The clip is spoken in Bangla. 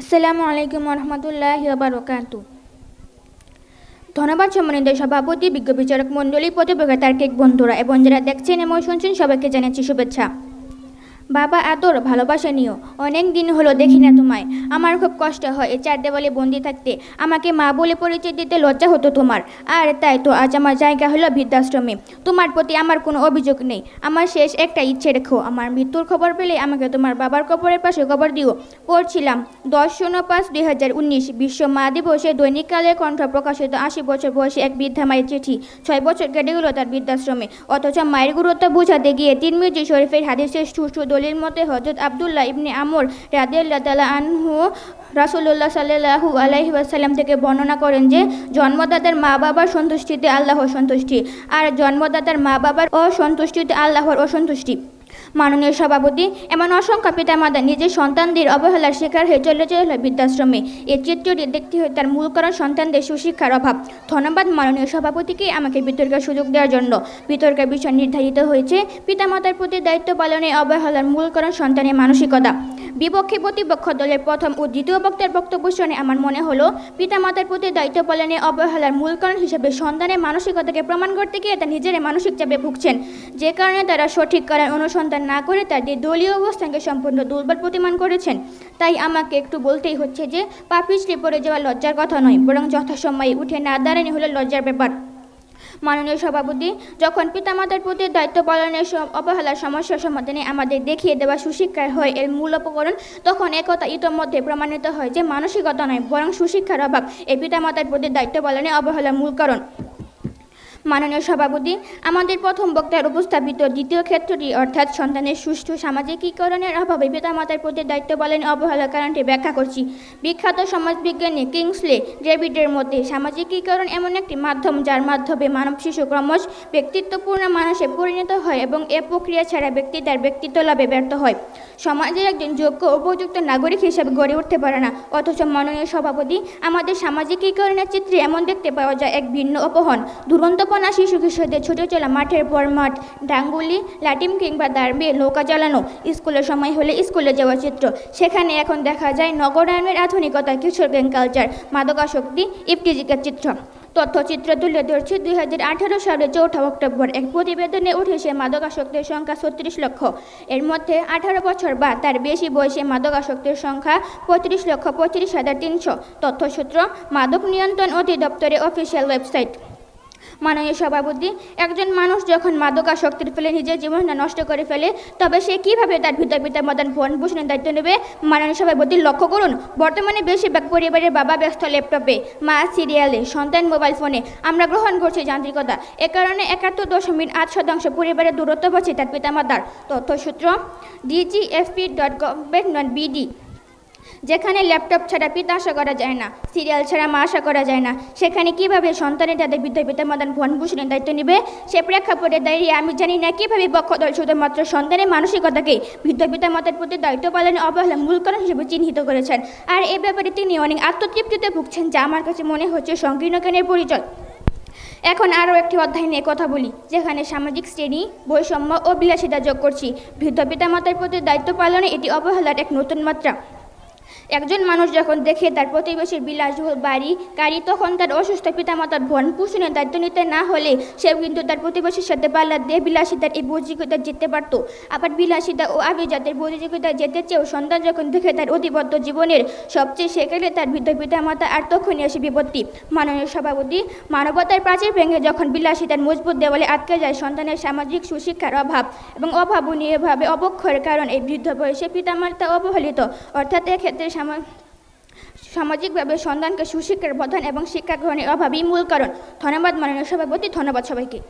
আসসালামু আলাইকুম রহমতুল্লাহ বারকাত ধন্যবাদ সম্মানিত সভাপতি, বিজ্ঞ বিচারক মণ্ডলী, প্রতিযোগিতার তার্কিক বন্ধুরা এবং যারা দেখছেন এবং শুনছেন সবাইকে জানাচ্ছি শুভেচ্ছা। বাবা, আদর, ভালোবাসা নিও। অনেক দিন হলো দেখি না তোমায়। আমার খুব কষ্ট হয় এই চার দেওয়ালে বন্দি থাকতে। আমাকে মা বলে পরিচয় দিতে লজ্জা হতো তোমার। আর তাই তো আজ আমার জায়গা হলো বৃদ্ধাশ্রমে। তোমার প্রতি আমার কোনো অভিযোগ নেই। আমার শেষ একটা ইচ্ছে রেখো। আমার মৃত্যুর খবর পেলে আমাকে তোমার বাবার কবরের পাশে খবর দিও। পড়ছিলাম দশ শূন্য পাঁচ দুই হাজার উনিশ। বিশ্ব মা দিবসে দৈনিককালের কণ্ঠ প্রকাশিত আশি বছর বয়সে এক বৃদ্ধা মায়ের চিঠি। ছয় বছর কেটে গেল তার বৃদ্ধাশ্রমে। অথচ মায়ের গুরুত্ব বোঝাতে গিয়ে তিন মির্জি শরীফের হাদিসের সুষ্ঠু দলিল মতে হজরত আবদুল্লাহ ইবনে আমর রাদিয়াল্লাহ তালা আনহু রাসুল্লাহ সাল্লাহু আলাইহি ওয়াসাল্লাম থেকে বর্ণনা করেন যে, জন্মদাতার মা বাবার সন্তুষ্টিতে আল্লাহর সন্তুষ্টি আর জন্মদাতার মা বাবার অসন্তুষ্টিতে আল্লাহর অসন্তুষ্টি। মাননীয় সভাপতি, এমন অসংখ্য পিতামাতা নিজের সন্তানদের অবহেলার শিকার হয়ে চলে চলে বৃদ্ধাশ্রমে। এ চিত্রটি দেখতে হয় তার মূল কারণ সন্তানদের সুশিক্ষার অভাব। ধন্যবাদ মাননীয় সভাপতিকে আমাকে বিতর্কের সুযোগ দেওয়ার জন্য। বিতর্কের বিষয় নির্ধারিত হয়েছে। পিতামাতার প্রতি দায়িত্ব পালনে অবহেলার মূল কারণ সন্তানের মানসিকতা। বিপক্ষে প্রতিপক্ষ দলের প্রথম ও দ্বিতীয় বক্তার বক্তব্য শুনে আমার মনে হলো, পিতামাতার প্রতি দায়িত্ব পালনে অবহেলার মূল কারণ হিসেবে সন্তানের মানসিকতাকে প্রমাণ করতে গিয়ে তারা নিজেরাই মানসিক চাপে ভুগছেন। যে কারণে তারা সঠিক করার অনুসন্ধান না করে তাদের দলীয় অবস্থানকে সম্পূর্ণ দুর্বল প্রতিমান করেছেন, তাই আমাকে একটু বলতেই হচ্ছে যে পা পিছলে পড়ে যাওয়া লজ্জার কথা নয়, বরং যথাসময়ে উঠে না দাঁড়ানি হলো লজ্জার ব্যাপার। মাননীয় সভাপতি, যখন পিতামাতার প্রতি দায়িত্ব পালনের অবহেলার সমস্যা সমাধানে আমাদের দেখিয়ে দেওয়া সুশিক্ষার হয় এর মূল উপকরণ, তখন একথা ইতোমধ্যে প্রমাণিত হয় যে মানসিকতা নয় বরং সুশিক্ষার অভাব এই পিতামাতার প্রতি দায়িত্ব পালনে অবহেলার মূল কারণ। মাননীয় সভাপতি, আমাদের প্রথম বক্তার উপস্থাপিত দ্বিতীয় ক্ষেত্রটি অর্থাৎ সন্তানের সুষ্ঠু সামাজিকীকরণের অভাবে পিতামাতার প্রতি দায়িত্ব পালনে অবহেলার কারণটি ব্যাখ্যা করছি। বিখ্যাত সমাজবিজ্ঞানী কিংসলে ডেভিডের মধ্যে সামাজিকীকরণ এমন একটি মাধ্যম যার মাধ্যমে মানব শিশু ক্রমশ ব্যক্তিত্বপূর্ণ মানুষে পরিণত হয় এবং এ প্রক্রিয়া ছাড়া ব্যক্তি তার ব্যক্তিত্ব লাভে ব্যর্থ হয়। সমাজের একজন যোগ্য উপযুক্ত নাগরিক হিসেবে গড়ে উঠতে পারে না। অথচ মাননীয় সভাপতি, আমাদের সামাজিকীকরণের চিত্রে এমন দেখতে পাওয়া যায় এক ভিন্ন অপহন দুরন্তপনা শিশু কিশোরদের ছুটে চলা মাঠের পর মাঠ, ডাঙ্গুলি, লাটিম কিংবা দাঁড়বে নৌকা চালানো স্কুলের সময় হলে স্কুলে যাওয়া চিত্র। সেখানে এখন দেখা যায় নগরায়নের আধুনিকতা কিশোর গ্যাং কালচার, মাদকাসক্তি, ইফটিজিকের চিত্র। তথ্যচিত্র তুলে ধরছে দুই হাজার আঠারো সালের চৌঠা অক্টোবর। এক প্রতিবেদনে উঠেছে মাদকাসক্তের সংখ্যা ছত্রিশ লক্ষ। এর মধ্যে আঠারো বছর বা তার বেশি বয়সে মাদকাসক্তের সংখ্যা পঁয়ত্রিশ লক্ষ পঁয়ত্রিশ হাজার তিনশো। তথ্যসূত্র, মাদক নিয়ন্ত্রণ অধিদপ্তরের অফিসিয়াল ওয়েবসাইট। মাননীয় সভাপতি, একজন মানুষ যখন মাদকাসক্তির ফেলে নিজের জীবনটা নষ্ট করে ফেলে, তবে সে কীভাবে তার পিতা পিতা মদন ভন পোষণের দায়িত্ব নেবে? মাননীয় সভাপতি, লক্ষ্য করুন, বর্তমানে বেশিরভাগ পরিবারের বাবা ব্যস্ত ল্যাপটপে, মা সিরিয়ালে, সন্তান মোবাইল ফোনে। আমরা গ্রহণ করছি যান্ত্রিকতা। এ কারণে একাত্তর দশমিক আট শতাংশ পরিবারের দূরত্ব পাচ্ছে তার পিতামাতার। তথ্যসূত্র DGFP dot government dot BD যেখানে ল্যাপটপ ছাড়া পিতা আশা করা যায় না, সিরিয়াল ছাড়া মা আশা করা যায় না, সেখানে কীভাবে সন্তানের তাদের বৃদ্ধ পিতামাতার ভন পোষণের দায়িত্ব নেবে? সে প্রেক্ষাপটে দাঁড়িয়ে আমি জানি না কীভাবে পক্ষদল শুধুমাত্র সন্তানের মানসিকতাকে বৃদ্ধ পিতামাতার প্রতি দায়িত্ব পালনে অবহেলা মূল কারণ হিসেবে চিহ্নিত করেছেন। আর এ ব্যাপারে তিনি অনেক আত্মতৃপ্তিতে ভুগছেন, যা আমার কাছে মনে হচ্ছে সংকীর্ণ জ্ঞানের পরিচয়। এখন আরও একটি অধ্যায় নিয়ে কথা বলি, যেখানে সামাজিক শ্রেণি, বৈষম্য ও বিলাসিতা যোগ করছি। বৃদ্ধ পিতামাতার প্রতি দায়িত্ব পালনে এটি অবহেলার এক নতুন মাত্রা। একজন মানুষ যখন দেখে তার প্রতিবেশীর বিলাসবহুল বাড়ি, গাড়ি, তখন তার অসুস্থ পিতামাতার ভন পোষণের দায়িত্ব নিতে না হলে সেও কিন্তু তার প্রতিবেশীর সাথে পাল্লা দিয়ে বিলাসিতার এই বৈজিকতা জিততে পারত। আবার বিলাসিতা ও আভিজাতের বৈজিকতা যেতে চেয়েও সন্তান যখন দেখে তার অধিবদ্ধ জীবনের সবচেয়ে সেখানে তার বৃদ্ধ পিতামাতা আর তখনই আসে বিপত্তি। মাননীয় সভাপতি, মানবতার প্রাচীর ভেঙে যখন বিলাসিতার মজবুত দেওয়ালে আটকে যায় সন্তানের সামাজিক সুশিক্ষার অভাব এবং অভাবনীয়ভাবে অবক্ষয়ের কারণ এই বৃদ্ধ বয়সে পিতামাতা অবহেলিত, অর্থাৎ এক্ষেত্রে সামা- সামাজিকভাবে সন্তানকে সুশিক্ষার প্রধান এবং শিক্ষা গ্রহণের অভাবই মূল কারণ। ধন্যবাদ মাননীয় সভাপতি, ধন্যবাদ সবাইকে।